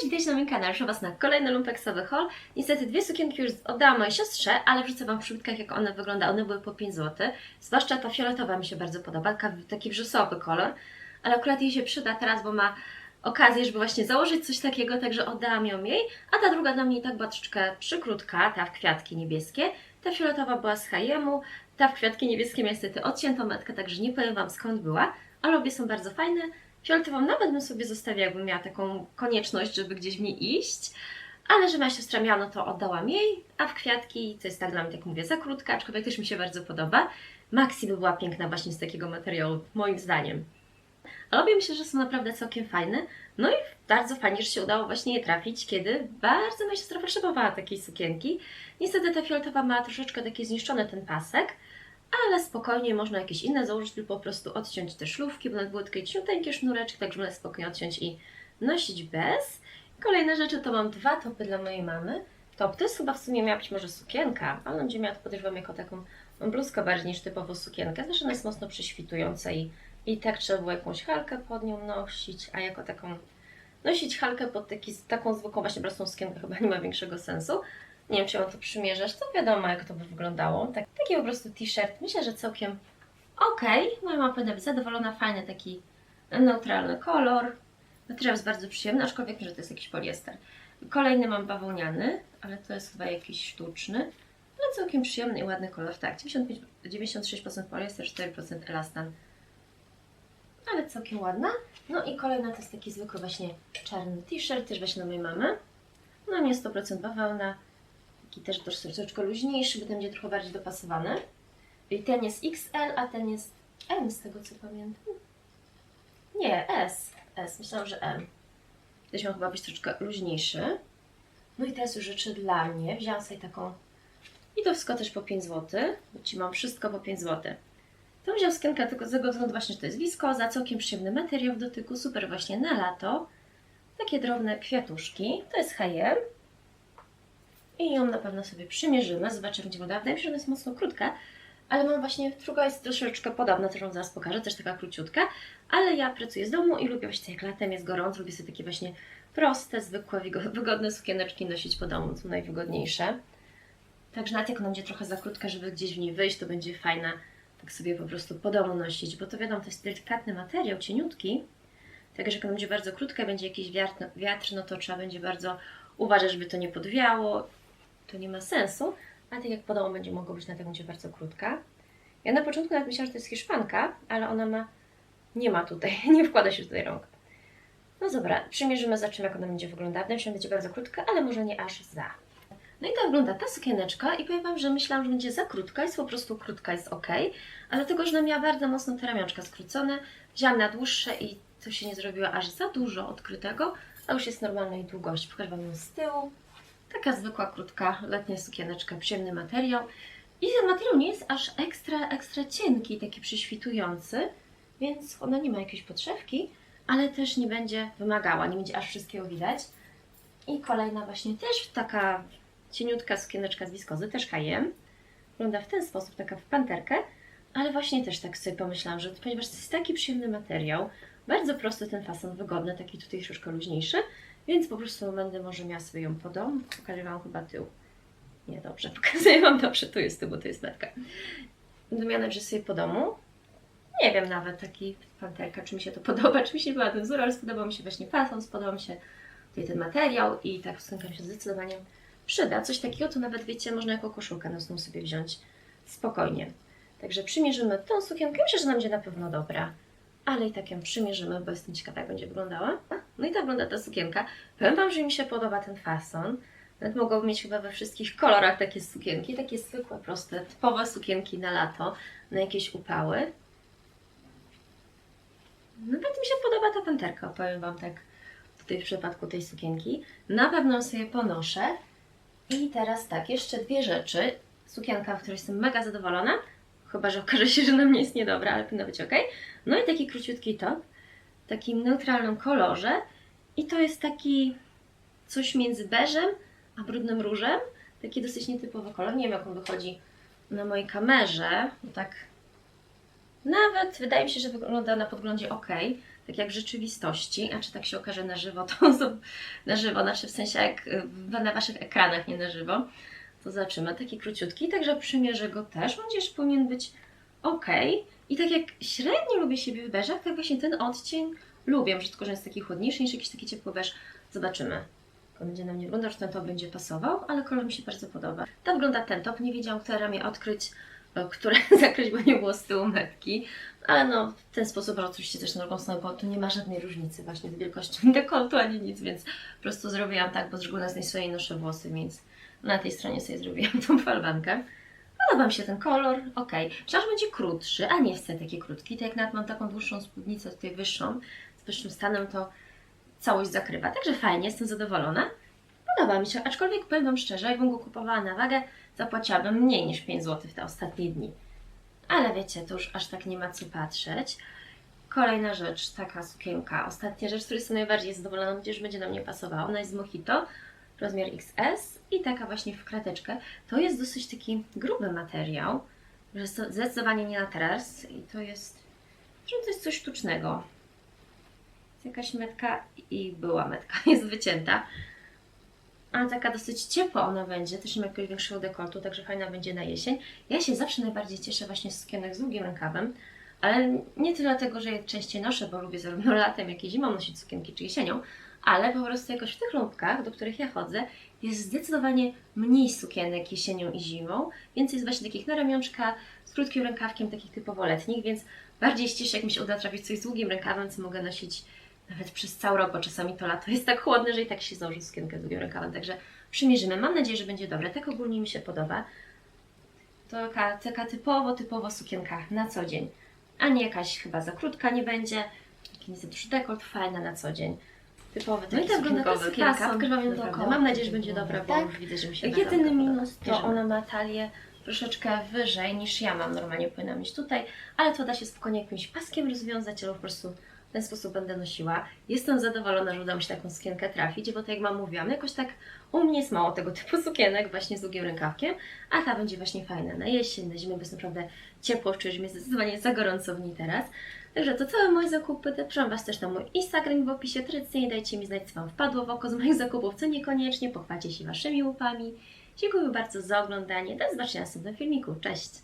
Cześć, witajcie na moim kanale, proszę Was na kolejny lumpeksowy haul. Niestety dwie sukienki już oddałam mojej siostrze, ale wrzucę Wam w przybytkach jak one wyglądały. One były po 5 zł. Zwłaszcza ta fioletowa mi się bardzo podoba, taki wrzosowy kolor. Ale akurat jej się przyda teraz, bo ma okazję, żeby właśnie założyć coś takiego, także oddałam ją jej. A ta druga dla mnie i tak była troszeczkę przykrótka, ta w kwiatki niebieskie. Ta fioletowa była z H&M-u, ta w kwiatki niebieskie niestety odciętą metkę, także nie powiem Wam skąd była, ale obie są bardzo fajne. Fioletową nawet bym sobie zostawiła, jakbym miała taką konieczność, żeby gdzieś w niej iść. Ale że moja siostra miała, no to oddałam jej, a w kwiatki to jest tak dla mnie, tak mówię, za krótka, aczkolwiek też mi się bardzo podoba. Maxi by była piękna właśnie z takiego materiału, moim zdaniem. Ale obie myślę, że są naprawdę całkiem fajne. No i bardzo fajnie, że się udało właśnie je trafić, kiedy bardzo moja siostra potrzebowała takiej sukienki. Niestety ta fioletowa ma troszeczkę taki zniszczony ten pasek, ale spokojnie można jakieś inne założyć, tylko po prostu odciąć te szlówki, bo one były takie ciuteńkie sznureczki, także można spokojnie odciąć i nosić bez. Kolejne rzeczy to mam dwa topy dla mojej mamy. Top to jest chyba w sumie miała być może sukienka, ale będzie miała to podejrzewam jako taką bluzkę bardziej niż typowo sukienkę. Zresztą ona jest mocno prześwitująca i, i tak trzeba było jakąś halkę pod nią nosić, a jako taką nosić halkę pod taki, taką zwykłą właśnie prostą sukienkę chyba nie ma większego sensu. Nie wiem, czy mam to przymierzać, to wiadomo jak to by wyglądało. Tak, taki po prostu t-shirt, myślę, że całkiem okej. Moja mama powinna być zadowolona, fajny taki neutralny kolor. Materiał jest bardzo przyjemny, aczkolwiek nie, że to jest jakiś poliester. Kolejny mam bawełniany, ale to jest chyba jakiś sztuczny. Ale całkiem przyjemny i ładny kolor. Tak, 95, 96% poliester, 4% elastan. Ale całkiem ładna. No i kolejna to jest taki zwykły właśnie czarny t-shirt, też właśnie na mojej mamy. No nie 100% bawełna. Taki też troszeczkę luźniejszy, bo ten będzie trochę bardziej dopasowany. I ten jest XL, a ten jest M z tego co pamiętam. Nie, S. S. Myślałam, że M. Też miał chyba być troszeczkę luźniejszy. No i teraz już rzeczy dla mnie. Wzięłam sobie taką i to wszystko też po 5 zł, bo Ci mam wszystko po 5 zł. To wziął sukienkę tylko z tego względu właśnie, że to jest wiskoza, całkiem przyjemny materiał w dotyku, super właśnie na lato. Takie drobne kwiatuszki, to jest H&M. I ją na pewno sobie przymierzymy, zobaczymy, będzie wyglądała. Wydaje mi się, że ona jest mocno krótka, ale mam właśnie, druga jest troszeczkę podobna, Wam zaraz pokażę, też taka króciutka, ale ja pracuję z domu i lubię właśnie jak latem jest gorąco, lubię sobie takie właśnie proste, zwykłe, wygo- wygodne sukieneczki nosić po domu, są najwygodniejsze. Także nawet jak ona będzie trochę za krótka, żeby gdzieś w niej wyjść, to będzie fajna tak sobie po prostu po domu nosić, bo to wiadomo, to jest delikatny materiał, cieniutki, także jak ona będzie bardzo krótka, będzie jakiś wiatr, wiatr, no to trzeba będzie bardzo uważać, żeby to nie podwiało, to nie ma sensu, a tak jak po domu będzie mogło być, na będzie bardzo krótka. Ja na początku nawet myślałam, że to jest Hiszpanka, ale ona ma, nie ma tutaj, nie wkłada się tutaj rąk. No dobra, przymierzymy, zobaczymy jak ona będzie wyglądała. Wydaje mi się, będzie bardzo krótka, ale może nie aż za. No i tak wygląda ta sukieneczka i powiem Wam, że myślałam, że będzie za krótka, jest po prostu krótka, jest ok, ale tego, że ona miała bardzo mocno te ramionczka skrócone, wzięłam na dłuższe i to się nie zrobiło aż za dużo odkrytego, a już jest normalnej długości. Pokażę Wam ją z tyłu. Taka zwykła, krótka, letnia sukieneczka, przyjemny materiał. I ten materiał nie jest aż ekstra, ekstra cienki, taki przyświtujący, więc ona nie ma jakiejś podszewki, ale też nie będzie wymagała, nie będzie aż wszystkiego widać. I kolejna właśnie też taka cieniutka sukieneczka z wiskozy, też H&M. Wygląda w ten sposób, taka w panterkę, ale właśnie też tak sobie pomyślałam, że ponieważ to jest taki przyjemny materiał, bardzo prosty ten fason, wygodny, taki tutaj troszkę luźniejszy, więc po prostu będę może miała sobie ją po domu. Pokażę Wam chyba tył. Nie, dobrze, pokazuję Wam dobrze, tu jest tył, bo to jest metka. Będę miała najwyżej sobie po domu. Nie wiem nawet, taki panterka, czy mi się to podoba, czy mi się podoba ten wzór, ale spodobał mi się właśnie fason, spodobał mi się tutaj ten materiał i tak mi się zdecydowanie przyda. Coś takiego to nawet, wiecie, można jako koszulkę nocną sobie wziąć spokojnie. Także przymierzymy tą sukienkę. Myślę, że nam będzie na pewno dobra. Ale i tak ją przymierzymy, bo jestem ciekawa, jak będzie wyglądała. No i tak wygląda ta sukienka. Powiem Wam, że mi się podoba ten fason. Nawet mogłabym mieć chyba we wszystkich kolorach takie sukienki. Takie zwykłe, proste, typowe sukienki na lato, na jakieś upały. Nawet mi się podoba ta panterka, powiem Wam tak w przypadku tej sukienki. Na pewno sobie ponoszę. I teraz tak, jeszcze dwie rzeczy. Sukienka, w której jestem mega zadowolona. Chyba, że okaże się, że na mnie jest niedobra, ale powinno być ok. No i taki króciutki top. Takim neutralnym kolorze. I to jest taki coś między beżem a brudnym różem. Taki dosyć nietypowy kolor. Nie wiem, jak on wychodzi na mojej kamerze. Tak. Nawet wydaje mi się, że wygląda na podglądzie ok. tak jak w rzeczywistości, a czy tak się okaże na żywo, to na żywo, znaczy w sensie jak na Waszych ekranach, nie na żywo, to zobaczymy. Taki króciutki, także przymierzę go też, on gdzieś powinien być ok. I tak jak średnio lubię siebie w beżach, tak właśnie ten odcień lubię, może tylko, że jest taki chłodniejszy niż jakiś taki ciepły beż. Zobaczymy. On będzie na mnie wyglądał, czy ten top będzie pasował, ale kolor mi się bardzo podoba. Tak wygląda ten top. Nie wiedziałam, które ramię odkryć, e, które zakryć, bo nie było z tyłu metki. Ale no, w ten sposób, oczywiście też na drugą stronę, bo tu nie ma żadnej różnicy właśnie z wielkością dekoltu ani nic, więc po prostu zrobiłam tak, bo z reguły na tej swojej noszę włosy, więc na tej stronie sobie zrobiłam tą falbankę. Podoba mi się ten kolor, ok. Że będzie krótszy, a nie wcale taki krótki. Tak jak nawet mam taką dłuższą spódnicę, tutaj wyższą, z wyższym stanem, to całość zakrywa. Także fajnie, jestem zadowolona. Podoba mi się, aczkolwiek powiem Wam szczerze, jakbym go kupowała na wagę, zapłaciłabym mniej niż 5 zł w te ostatnie dni. Ale wiecie, to już aż tak nie ma co patrzeć. Kolejna rzecz, taka sukienka. Ostatnia rzecz, z której jestem najbardziej zadowolona, nadzieję, że będzie na mnie pasowała. Ona jest z Mojito, rozmiar XS i taka właśnie w krateczkę. To jest dosyć taki gruby materiał, że zdecydowanie nie na teraz i to jest, że to jest coś sztucznego. Jest jakaś metka i była metka, jest wycięta. Ale taka dosyć ciepła ona będzie, też nie ma jakiegoś większego dekoltu, także fajna będzie na jesień. Ja się zawsze najbardziej cieszę właśnie z sukienek z długim rękawem, ale nie tyle dlatego, że je częściej noszę, bo lubię zarówno latem, jak i zimą nosić sukienki, czy jesienią, ale po prostu jakoś w tych lumpkach, do których ja chodzę, jest zdecydowanie mniej sukienek jesienią i zimą, więcej jest właśnie takich na ramionczka, z krótkim rękawkiem, takich typowo letnich, więc bardziej cieszę, jak mi się uda trafić coś z długim rękawem, co mogę nosić nawet przez cały rok, bo czasami to lato jest tak chłodne, że i tak się założy sukienkę z długim rękawem, także przymierzymy. Mam nadzieję, że będzie dobre. Tak ogólnie mi się podoba. To taka, taka typowo, typowo sukienka na co dzień, a nie jakaś chyba za krótka nie będzie, taki nie za duży dekolt, fajna na co dzień. Typowy taki No i tak wygląda ta sukienka, Naprawdę. dookoła. Mam nadzieję, że będzie dobra, bo Tak. już widzę, że mi się Jedyny naprawdę minus to ona ma talię troszeczkę wyżej niż ja mam. Normalnie powinna mieć tutaj, ale to da się spokojnie jakimś paskiem rozwiązać, albo po prostu w ten sposób będę nosiła. Jestem zadowolona, że udało mi się taką sukienkę trafić, bo tak jak Wam mówiłam, jakoś tak u mnie jest mało tego typu sukienek właśnie z długim rękawkiem, a ta będzie właśnie fajna na jesień, na zimę, bo jest naprawdę ciepło, mi jest zdecydowanie za gorąco w niej teraz. Także to całe moje zakupy. Zapraszam Was też na mój Instagram w opisie. Tradycyjnie dajcie mi znać, co Wam wpadło w oko z moich zakupów, co niekoniecznie. Pochwalcie się Waszymi łupami. Dziękuję bardzo za oglądanie. Do zobaczenia w następnym filmiku. Cześć!